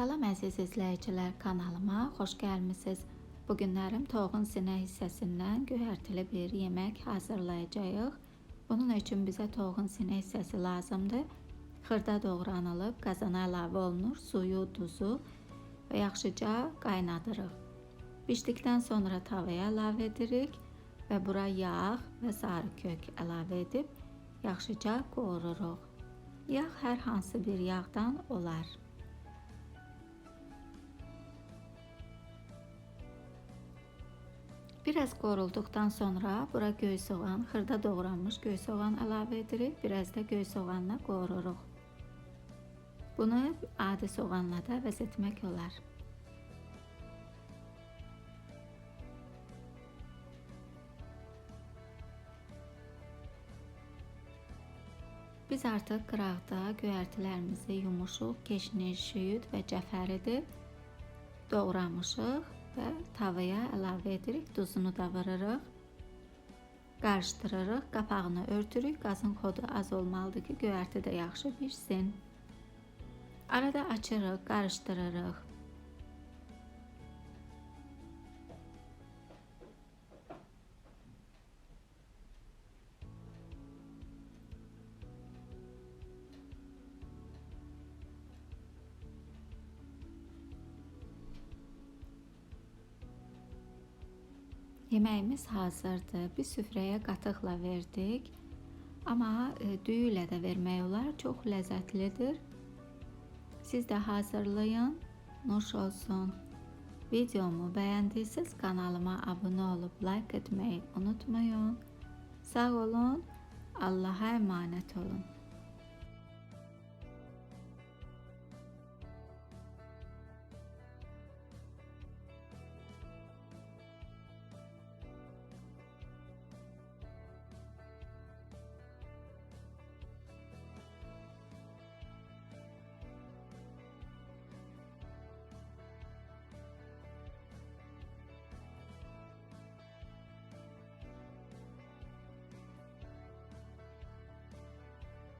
Salam əziz izləyicilər, kanalıma xoş gəlmisiniz. Bu günlərim toğun sinə hissəsindən göyərtili bir yemək hazırlayacağıq. Bunun üçün bizə toğun sinə hissəsi lazımdır. Xırda doğranılıb qazana əlavə olunur, suyu, duzu və yaxşıca qaynadırıq. Bişdikdən sonra tavaya əlavə edirik və bura yağ və sarı kök əlavə edib yaxşıca qovururuq. Yağ hər hansı bir yağdan olar. Biraz qorulduktan sonra bura göy soğan, xırda doğranmış göy soğan əlavə edirik. Biraz da göy soğanla qovururuq. Bunu adi soğanla da əvəz etmək olar. Biz artıq qıraqda göyərtilərimizi yumuşuq, keşniş, şüyüd və cəfəridir doğramışıq və tavaya əlavə edirik. Duzunu da vırırıq. Qarışdırırıq, qapağını örtürük. Qazın xodu az olmalıdır ki, göyərti də yaxşı pişsin. Arada açırıq, qarışdırırıq. Yemeğimiz hazırdır. Bir süfrəyə qatıqla verdik. Amma e, düyü ilə də vermək olar. Çox ləzzətlidir. Siz də hazırlayın. Nuş olsun. Videomu beğendiyseniz kanalıma abone olup like etmeyi unutmayın. Sağ olun. Allah'a emanet olun.